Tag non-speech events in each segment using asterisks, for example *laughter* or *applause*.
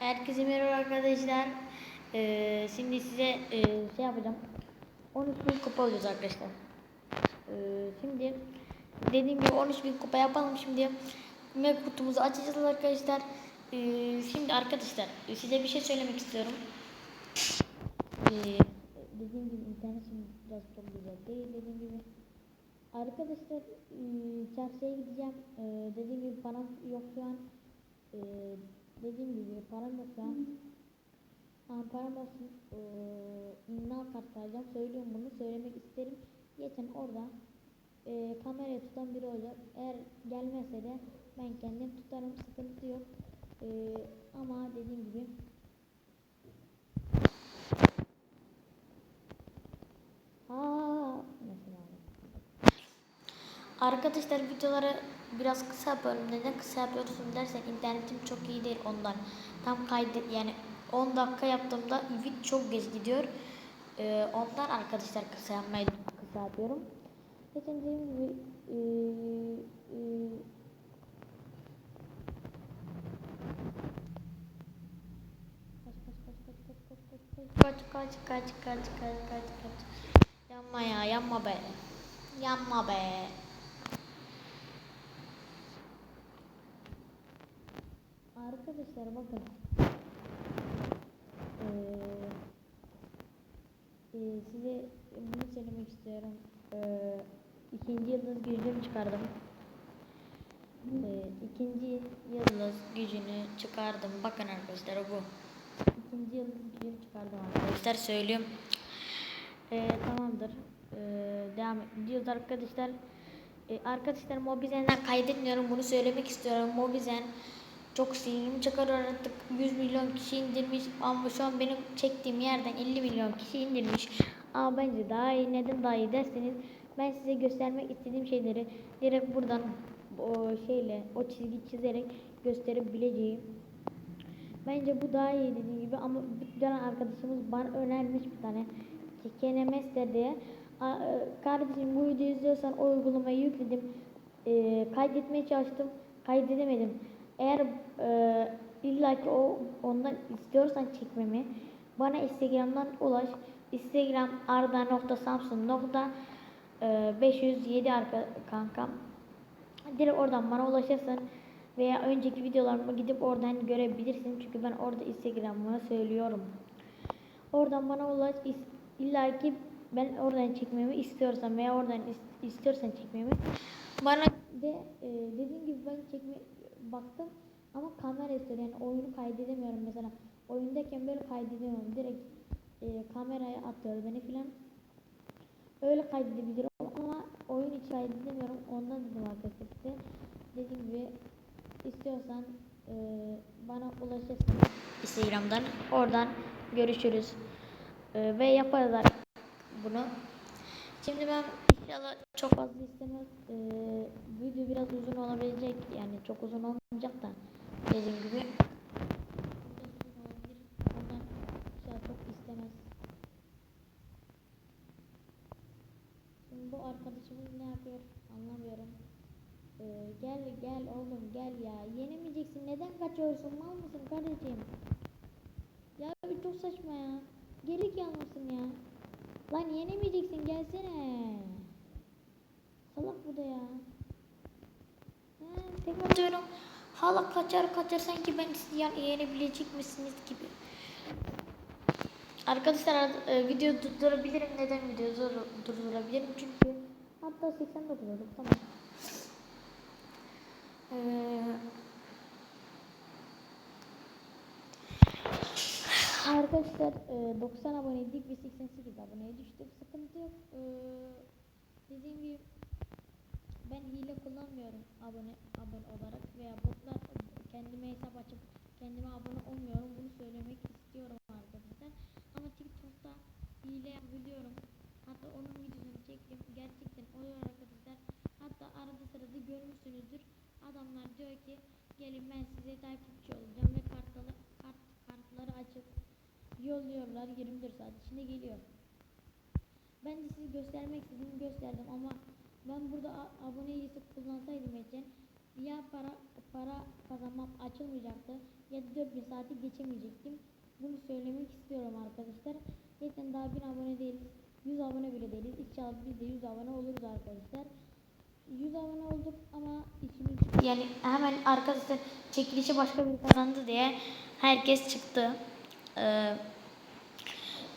Herkese merhaba arkadaşlar. Ee, şimdi size e, şey yapacağım. 13 bin kupa alacağız arkadaşlar. Ee, şimdi dediğim gibi 13 bin kupa yapalım şimdi. Mega kutumuzu açacağız arkadaşlar. Ee, şimdi arkadaşlar size bir şey söylemek istiyorum. Ee, dediğim gibi internet şimdi biraz çok güzel değil dediğim gibi. Arkadaşlar e, çarşıya gideceğim. Ee, dediğim gibi param yok şu an. Ee, dediğim gibi param yok şu an. Ama param olsun. Ee, imal kart alacağım. Söylüyorum bunu. Söylemek isterim. Geçen orada e, kamerayı tutan biri olacak. Eğer gelmezse de ben kendim tutarım. Sıkıntı yok. Ee, ama dediğim gibi Aa. Arkadaşlar videoları biraz kısa yapıyorum. Neden kısa yapıyorsun dersen internetim çok iyi değil ondan. Tam kaydı yani 10 dakika yaptığımda vid çok geç gidiyor. Ee, ondan arkadaşlar kısa yapmayı kısa yapıyorum. Geçen dediğim gibi e, e, kaç kaç kaç kaç kaç kaç kaç kaç kaç kaç kaç kaç. yanma ya yanma be yanma be Arkadaşlar bakın. Ee, e, size bunu söylemek istiyorum. Ee, ikinci yıldız gücümü çıkardım. Ee, ikinci yıldız gücünü çıkardım. Bakın arkadaşlar bu. İkinci yıldız gücünü çıkardım arkadaşlar. Söylüyorum. Ee, tamamdır. Ee, devam ediyoruz arkadaşlar. Ee, arkadaşlar Mobizen'den kaydetmiyorum. Bunu söylemek istiyorum. Mobizen çok silgimi çıkarıyor artık 100 milyon kişi indirmiş ama şu an benim çektiğim yerden 50 milyon kişi indirmiş. Ama bence daha iyi neden daha iyi derseniz ben size göstermek istediğim şeyleri direkt buradan o şeyle o çizgi çizerek gösterebileceğim. Bence bu daha iyi dediğim gibi ama bir tane arkadaşımız bana önermiş bir tane KNMS'te diye. E, Kardeşim bu videoyu izliyorsan o uygulamayı yükledim. E, kaydetmeye çalıştım. Kaydedemedim. Eğer e, illa ki o ondan istiyorsan çekmemi bana Instagram'dan ulaş. Instagram arda.samsun nokta e, 507 arka kankam. Direkt oradan bana ulaşırsın veya önceki videolarımı gidip oradan görebilirsin. Çünkü ben orada Instagram'ımı söylüyorum. Oradan bana ulaş. İlla ki ben oradan çekmemi istiyorsan veya oradan is- istiyorsan çekmemi bana de e, dediğim gibi ben çekme baktım ama kamera istiyor. Yani oyunu kaydedemiyorum mesela. Oyundayken böyle kaydedemiyorum direkt e, kameraya atıyor beni filan. Öyle kaydedebilirim ama oyun içi kaydedemiyorum. Ondan dedim arkadaşlar. Size dediğim gibi istiyorsan e, bana ulaşırsın Instagram'dan. Oradan görüşürüz. E, ve yaparız bunu. Şimdi ben inşallah çok fazla istemez. Ee, video biraz uzun olabilecek. Yani çok uzun olmayacak da dediğim gibi. Ondan çok istemez. Şimdi bu arkadaşımız ne yapıyor anlamıyorum. Ee, gel gel oğlum gel ya. Yenemeyeceksin. Neden kaçıyorsun? Mal mısın kardeşim? Ya bir çok saçma ya. Gerik yanmasın ya. Lan yenemeyeceksin gelsene. Salak bu da ya. Ha, tek atıyorum. Hala kaçar kaçar sanki ben sizi yenebilecek misiniz gibi. Arkadaşlar e, video durdurabilirim. Neden video dur- durdurabilirim? Çünkü hatta 89 oldu tamam. Ee, Arkadaşlar e, 90 aboneydik ve 88 aboneye düştük. Sıkıntı yok. Ee, dediğim gibi ben hile kullanmıyorum abone abone olarak veya botlar kendime hesap açıp kendime abone olmuyorum. Bunu söylemek istiyorum arkadaşlar. Ama TikTok'ta hile yapabiliyorum. Hatta onun videosunu çektim. Gerçekten oluyor arkadaşlar. Hatta arada sırada görmüşsünüzdür. Adamlar diyor ki gelin ben size takipçi olacağım ve kartları, kart, kartları açıp yolluyorlar 24 saat içinde geliyor. Ben de size göstermek istediğimi gösterdim ama ben burada a- aboneyi sık kullansaydım geçen ya para para kazanmam açılmayacaktı ya da 4000 saati geçemeyecektim. Bunu söylemek istiyorum arkadaşlar. Zaten daha 1000 abone değiliz. 100 abone bile değiliz. İnşallah biz de 100 abone oluruz arkadaşlar. 100 abone olduk ama içimiz yani hemen arkadaşlar çekilişi başka bir kazandı diye herkes çıktı. Ee,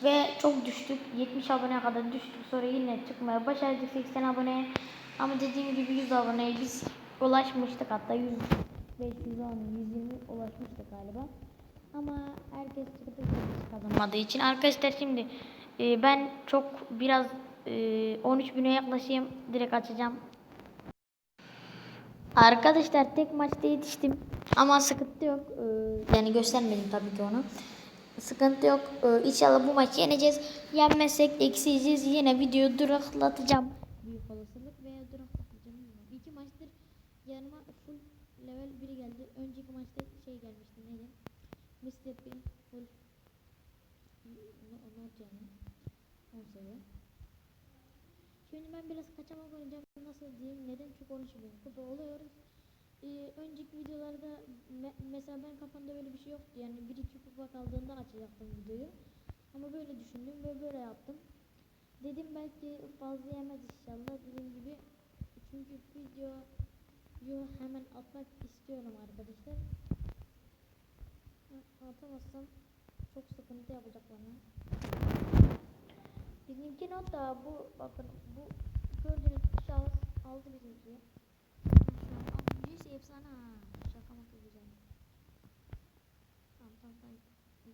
ve çok düştük. 70 aboneye kadar düştük. Sonra yine çıkmaya başardık 80 aboneye. Ama dediğim gibi 100 aboneye biz ulaşmıştık hatta 100 510 120 ulaşmıştık galiba. Ama herkes çıktı hiç kazanmadığı için. Arkadaşlar şimdi e, ben çok biraz e, 13 bine yaklaşayım. Direkt açacağım. Arkadaşlar tek maçta yetiştim. Ama sıkıntı yok. Ee, yani göstermedim tabii ki onu. Sıkıntı yok. Ee, inşallah bu maçı yeneceğiz. Yenmezsek eksiyeceğiz. Yine videoyu duraklatacağım. Büyük olasılık veya duraklatacağım. İki maçtır yanıma full level biri geldi. Önceki maçta şey gelmişti. Neydi? Mr. P full no- not yani. 10 seviye. Şimdi ben biraz kaçamak oynayacağım. Nasıl diyeyim? Neden? Çünkü 13 bin kupa oluyoruz. Ee, önceki videolarda me- mesela ben kafamda böyle bir şey yoktu. Yani 1-2 kupa kaldığında açacaktım videoyu. Ama böyle düşündüm ve böyle yaptım. Dedim belki fazla yemez inşallah. Dediğim gibi çünkü videoyu hemen atmak istiyorum arkadaşlar. Atamazsam çok sıkıntı yapacak bana. Bizimki not da bu bakın bu gördüğünüz şahıs aldı bizimki. Ha, şu an aldı. efsane ha. Şaka maka güzel. Tamam tamam tamam. Yemedi. Last paket. Tabii gerçek. Bu kadar şey olacağını düşünmüyorum. Aa, aa, aa. Ya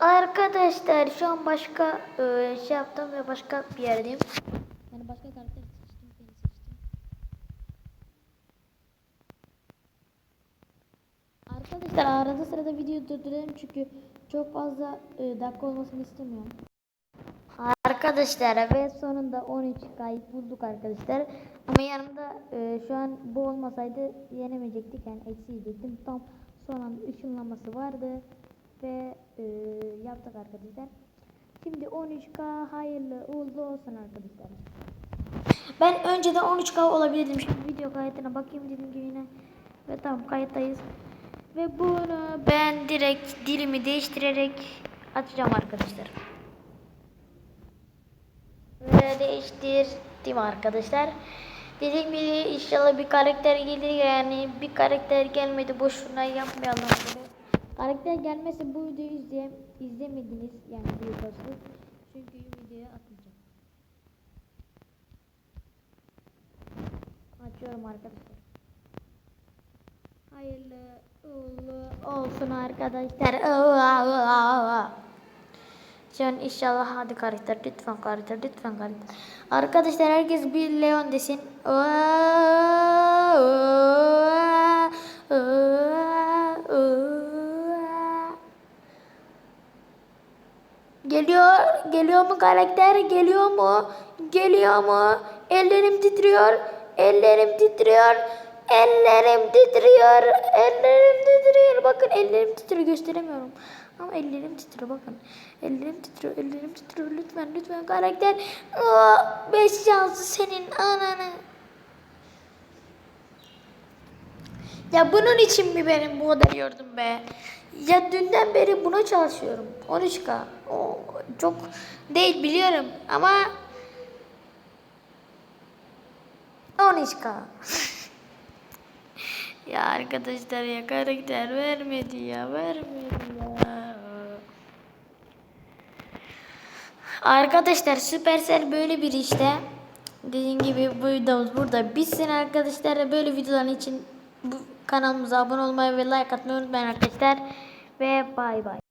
Arkadaşlar şu an başka e, şey yaptım ve başka bir yerdeyim. Yani başka karakter seçtim. Seni seçtim. Arkadaşlar arada sırada video durduruyorum çünkü çok fazla e, dakika olmasını istemiyorum. Arkadaşlar ve sonunda 13 kayıp bulduk arkadaşlar. Ama yanımda e, şu an bu olmasaydı yenemeyecektik yani eksi yiyecektim. Tam son anda ışınlaması vardı ve e, yaptık arkadaşlar. Şimdi 13k hayırlı uğurlu olsun arkadaşlar. Ben önceden 13k olabilirdim. Şimdi video kayıtına bakayım dediğim gibi yine. Ve tamam kayıttayız. Ve bunu ben direkt dilimi değiştirerek açacağım arkadaşlar. Ve değiştirdim arkadaşlar. Dediğim gibi inşallah bir karakter gelir yani bir karakter gelmedi boşuna yapmayalım bunu. Karakter gelmese bu videoyu izleye, izlemediniz yani olasılık. Çünkü videoya atmayacağım. Açıyorum arkadaşlar. Hayırlı uğurlu olsun arkadaşlar. Aa, aa, aa. Şu an inşallah hadi karakter lütfen karakter lütfen karakter. Arkadaşlar herkes bir Leon desin. Geliyor, geliyor mu karakter? Geliyor mu? Geliyor mu? Ellerim titriyor. Ellerim titriyor. Ellerim titriyor. Ellerim titriyor. Bakın ellerim titriyor gösteremiyorum. Ama ellerim titriyor bakın. Ellerim titriyor. Ellerim titriyor. Lütfen lütfen karakter. Aa, beş şansı senin ananı. Ya bunun için mi benim bu kadar yordum be? Ya dünden beri buna çalışıyorum. 13k. O çok değil biliyorum ama 13k. *laughs* ya arkadaşlar ya karakter vermedi ya vermedi ya. Arkadaşlar Supercell böyle bir işte. Dediğim gibi bu videomuz burada bitsin arkadaşlar. Böyle videoların için bu kanalımıza abone olmayı ve like atmayı unutmayın arkadaşlar. Ve bay bay.